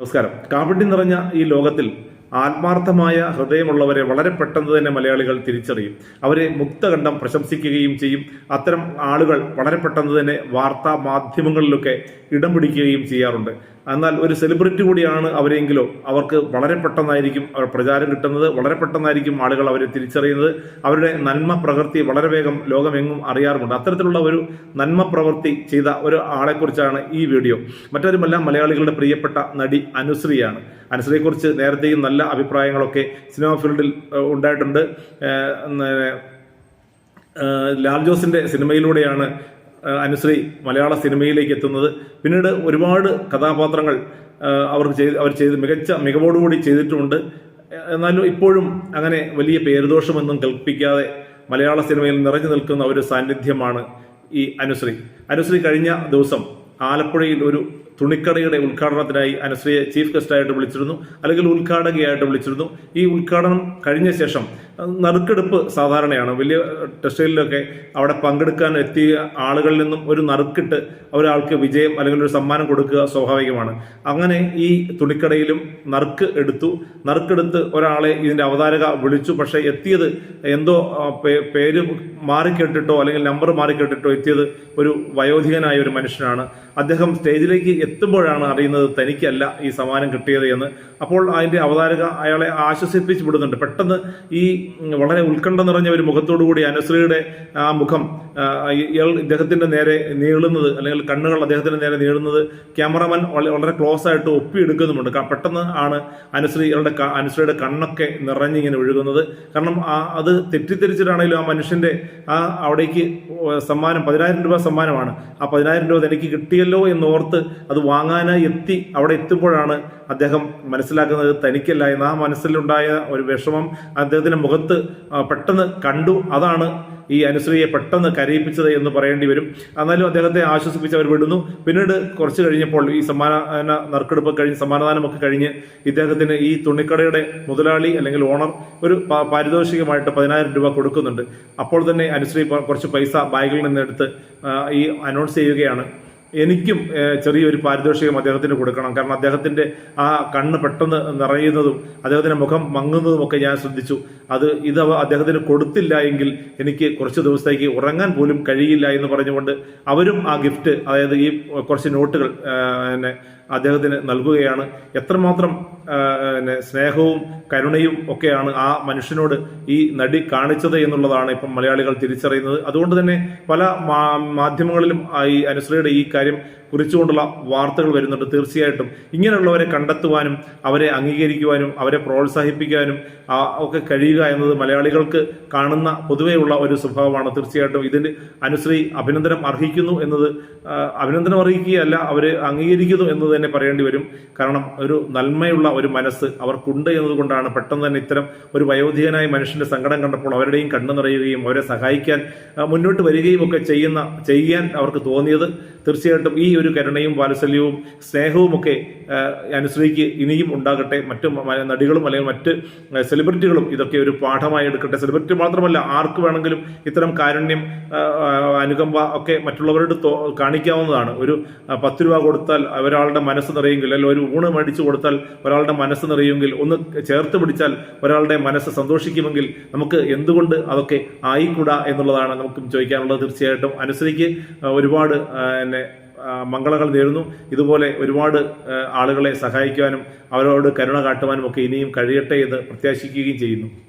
നമസ്കാരം. കാപട്യം നിറഞ്ഞ ഈ ലോകത്തിൽ ആത്മാർത്ഥമായ ഹൃദയമുള്ളവരെ വളരെ പെട്ടെന്ന് തന്നെ മലയാളികൾ തിരിച്ചറിയും. അവരെ മുക്തകണ്ഠം പ്രശംസിക്കുകയും ചെയ്യും. അത്തരം ആളുകൾ വളരെ പെട്ടെന്ന് തന്നെ വാർത്താ മാധ്യമങ്ങളിലൊക്കെ ഇടം പിടിക്കുകയും ചെയ്യാറുണ്ട്. എന്നാൽ ഒരു സെലിബ്രിറ്റി കൂടിയാണ് അവരെങ്കിലോ അവർക്ക് വളരെ പെട്ടെന്നായിരിക്കും അവർ പ്രചാരം കിട്ടുന്നത് വളരെ പെട്ടെന്നായിരിക്കും ആളുകൾ അവരെ തിരിച്ചറിയുന്നത്. അവരുടെ നന്മ പ്രവൃത്തി വളരെ വേഗം ലോകമെങ്ങും അറിയാറുമുണ്ട്. അത്തരത്തിലുള്ള ഒരു നന്മ പ്രവൃത്തി ചെയ്ത ഒരു ആളെക്കുറിച്ചാണ് ഈ വീഡിയോ. മറ്റൊരുമല്ല മലയാളികളുടെ പ്രിയപ്പെട്ട നടി അനുശ്രീയാണ്. അനുശ്രീയെക്കുറിച്ച് നേരത്തെയും നല്ല അഭിപ്രായങ്ങളൊക്കെ സിനിമ ഫീൽഡിൽ ഉണ്ടായിട്ടുണ്ട്. ലാൽ ജോസിന്റെ സിനിമയിലൂടെയാണ് അനുശ്രീ മലയാള സിനിമയിലേക്ക് എത്തുന്നത്. പിന്നീട് ഒരുപാട് കഥാപാത്രങ്ങൾ അവർ അവർക്ക് ചെയ്ത് അവർ ചെയ്ത് മികച്ച മികവോടുകൂടി ചെയ്തിട്ടുമുണ്ട് എന്നാലും ഇപ്പോഴും അങ്ങനെ വലിയ പേരുദോഷമൊന്നും കൽപ്പിക്കാതെ മലയാള സിനിമയിൽ നിറഞ്ഞു നിൽക്കുന്ന ഒരു സാന്നിധ്യമാണ് ഈ അനുശ്രീ. അനുശ്രീ കഴിഞ്ഞ ദിവസം ആലപ്പുഴയിൽ ഒരു തുണിക്കടയുടെ ഉദ്ഘാടനത്തിനായി അനുശ്രീയെ ചീഫ് ഗസ്റ്റായിട്ട് വിളിച്ചിരുന്നു അല്ലെങ്കിൽ ഉദ്ഘാടകയായിട്ട് വിളിച്ചിരുന്നു. ഈ ഉദ്ഘാടനം കഴിഞ്ഞ ശേഷം നറുക്കെടുപ്പ് സാധാരണയാണ്. വലിയ ടെസ്റ്റിലൊക്കെ അവിടെ പങ്കെടുക്കാൻ എത്തിയ ആളുകളിൽ നിന്നും ഒരു നറുക്കിട്ട് ഒരാൾക്ക് വിജയം അല്ലെങ്കിൽ ഒരു സമ്മാനം കൊടുക്കുക സ്വാഭാവികമാണ്. അങ്ങനെ ഈ തുണിക്കടയിലും നറുക്ക് എടുത്തു. നറുക്കെടുത്ത് ഒരാളെ ഇതിന്റെ അവതാരക വിളിച്ചു. പക്ഷേ എത്തിയത് എന്തോ പേര് മാറിക്കെട്ടിട്ടോ അല്ലെങ്കിൽ നമ്പർ മാറിക്കെട്ടിട്ടോ എത്തിയത് ഒരു വയോധികനായ ഒരു മനുഷ്യനാണ്. അദ്ദേഹം സ്റ്റേജിലേക്ക് എത്തുമ്പോഴാണ് അറിയുന്നത് തനിക്കല്ല ഈ സമ്മാനം കിട്ടിയത് എന്ന്. അപ്പോൾ അതിന്റെ അവതാരക അയാളെ ആശ്വസിപ്പിച്ച് വിടുന്നുണ്ട്. പെട്ടെന്ന് ഈ വളരെ ഉത്കണ്ഠ നിറഞ്ഞ ഒരു മുഖത്തോടു കൂടി അനുശ്രീയുടെ ആ മുഖം ഇയാൾ ഇദ്ദേഹത്തിന്റെ നേരെ നീളുന്നത് അല്ലെങ്കിൽ കണ്ണുകൾ അദ്ദേഹത്തിന്റെ നേരെ നീളുന്നത് ക്യാമറമാൻ വളരെ ക്ലോസ് ആയിട്ട് ഒപ്പിയെടുക്കുന്നുമുണ്ട്. പെട്ടെന്ന് ആണ് അനുശ്രീ ഇയാളുടെ അനുശ്രീയുടെ കണ്ണൊക്കെ നിറഞ്ഞിങ്ങനെ ഒഴുകുന്നത്. കാരണം അത് തെറ്റിദ്ധരിച്ചിട്ടാണെങ്കിലും ആ മനുഷ്യന്റെ ആ അവിടേക്ക് സമ്മാനം പതിനായിരം രൂപ സമ്മാനമാണ്. ആ പതിനായിരം രൂപ തനിക്ക് കിട്ടിയല്ലോ എന്നോർത്ത് അത് വാങ്ങാനായി എത്തി അവിടെ എത്തുമ്പോഴാണ് അദ്ദേഹം മനസ്സിലാക്കുന്നത് തനിക്കല്ല എന്ന്. ആ മനസ്സിലുണ്ടായ ഒരു വിഷമം അദ്ദേഹത്തിന്റെ മുഖത്ത് പെട്ടെന്ന് കണ്ടു. അതാണ് ഈ അനുശ്രീയെ പെട്ടെന്ന് കരയിപ്പിച്ചത് എന്ന് പറയേണ്ടി വരും. എന്നാലും അദ്ദേഹത്തെ ആശ്വസിപ്പിച്ച് അവർ വിടുന്നു. പിന്നീട് കുറച്ച് കഴിഞ്ഞപ്പോൾ ഈ സമ്മാന നറുക്കെടുപ്പ് കഴിഞ്ഞ് സമ്മാനദാനമൊക്കെ കഴിഞ്ഞ് ഇദ്ദേഹത്തിന് ഈ തുണിക്കടയുടെ മുതലാളി അല്ലെങ്കിൽ ഓണർ ഒരു പാരിതോഷികമായിട്ട് പതിനായിരം രൂപ കൊടുക്കുന്നുണ്ട്. അപ്പോൾ തന്നെ അനുശ്രീ കുറച്ച് പൈസ ബാഗിൽ നിന്ന് എടുത്ത് ഈ അനൗൺസ് ചെയ്യുകയാണ്. എനിക്കും ചെറിയൊരു പാരിതോഷികം അദ്ദേഹത്തിന് കൊടുക്കണം. കാരണം അദ്ദേഹത്തിന്റെ ആ കണ്ണ് പെട്ടെന്ന് നിറയുന്നതും അദ്ദേഹത്തിന്റെ മുഖം മങ്ങുന്നതും ഒക്കെ ഞാൻ ശ്രദ്ധിച്ചു. അത് ഇത് അദ്ദേഹത്തിന് കൊടുത്തില്ല എങ്കിൽ എനിക്ക് കുറച്ച് ദിവസത്തേക്ക് ഉറങ്ങാൻ പോലും കഴിയില്ല എന്ന് പറഞ്ഞുകൊണ്ട് അവരും ആ ഗിഫ്റ്റ് അതായത് ഈ കുറച്ച് നോട്ടുകൾ അദ്ദേഹത്തിന് നൽകുകയാണ്. എത്രമാത്രം സ്നേഹവും കരുണയും ഒക്കെയാണ് ആ മനുഷ്യനോട് ഈ നടി കാണിച്ചത് എന്നുള്ളതാണ് ഇപ്പം മലയാളികൾ തിരിച്ചറിയുന്നത്. അതുകൊണ്ട് തന്നെ പല മാധ്യമങ്ങളിലും ഈ അനുശ്രീയുടെ ഈ കാര്യം കുറിച്ചുകൊണ്ടുള്ള വാർത്തകൾ വരുന്നുണ്ട് തീർച്ചയായിട്ടും. ഇങ്ങനെയുള്ളവരെ കണ്ടെത്തുവാനും അവരെ അംഗീകരിക്കുവാനും അവരെ പ്രോത്സാഹിപ്പിക്കാനും ഒക്കെ കഴിയുക എന്നത് മലയാളികൾക്ക് കാണുന്ന പൊതുവെയുള്ള ഒരു സ്വഭാവമാണ്. തീർച്ചയായിട്ടും ഇതിന് അനുശ്രീ അഭിനന്ദനം അർഹിക്കുന്നു എന്നത് അഭിനന്ദനം അറിയിക്കുകയല്ല അവരെ അംഗീകരിക്കുന്നു എന്ന് തന്നെ പറയേണ്ടി വരും. കാരണം ഒരു നന്മയുള്ള ഒരു മനസ്സ് അവർക്കുണ്ട് എന്നതുകൊണ്ടാണ് പെട്ടെന്ന് തന്നെ ഇത്തരം ഒരു വയോധികനായ മനുഷ്യന്റെ സങ്കടം കണ്ടപ്പോൾ അവരുടെയും കണ്ണു നിറയുകയും അവരെ സഹായിക്കാൻ മുന്നോട്ട് വരികയും ഒക്കെ ചെയ്യുന്ന ചെയ്യാൻ അവർക്ക് തോന്നിയത്. തീർച്ചയായിട്ടും ഈ ഒരു കരുണയും വാത്സല്യവും സ്നേഹവും ഒക്കെ ആ, അനുശ്രീക്ക് ഇനിയും ഉണ്ടാകട്ടെ. മറ്റു നടികളും അല്ലെങ്കിൽ മറ്റ് സെലിബ്രിറ്റികളും ഇതൊക്കെ ഒരു പാഠമായി എടുക്കട്ടെ. സെലിബ്രിറ്റി മാത്രമല്ല ആർക്ക് വേണമെങ്കിലും ഇത്തരം കാരുണ്യം അനുകമ്പ ഒക്കെ മറ്റുള്ളവരോട് കാണിക്കാവുന്നതാണ്. ഒരു പത്ത് രൂപ കൊടുത്താൽ ഒരാളുടെ മനസ്സ് നിറയുമെങ്കിൽ അല്ലെങ്കിൽ ഒരു ഊണ് മേടിച്ചു കൊടുത്താൽ ഒരാളുടെ മനസ്സ് നിറയുമെങ്കിൽ ഒന്ന് ചേർത്ത് പിടിച്ചാൽ ഒരാളുടെ മനസ്സ് സന്തോഷിക്കുമെങ്കിൽ നമുക്ക് എന്തുകൊണ്ട് അതൊക്കെ ആയിക്കൂടാ എന്നുള്ളതാണ് നമുക്കും ചോദിക്കാനുള്ളത്. തീർച്ചയായിട്ടും അനുസരിക്ക് ഒരുപാട് ആ, മംഗളങ്ങൾ നേരുന്നു. ഇതുപോലെ ഒരുപാട് ആളുകളെ സഹായിക്കുവാനും അവരോട് കരുണ കാട്ടുവാനും ഒക്കെ ഇനിയും കഴിയട്ടെ എന്ന് പ്രത്യാശിക്കുകയും ചെയ്യുന്നു.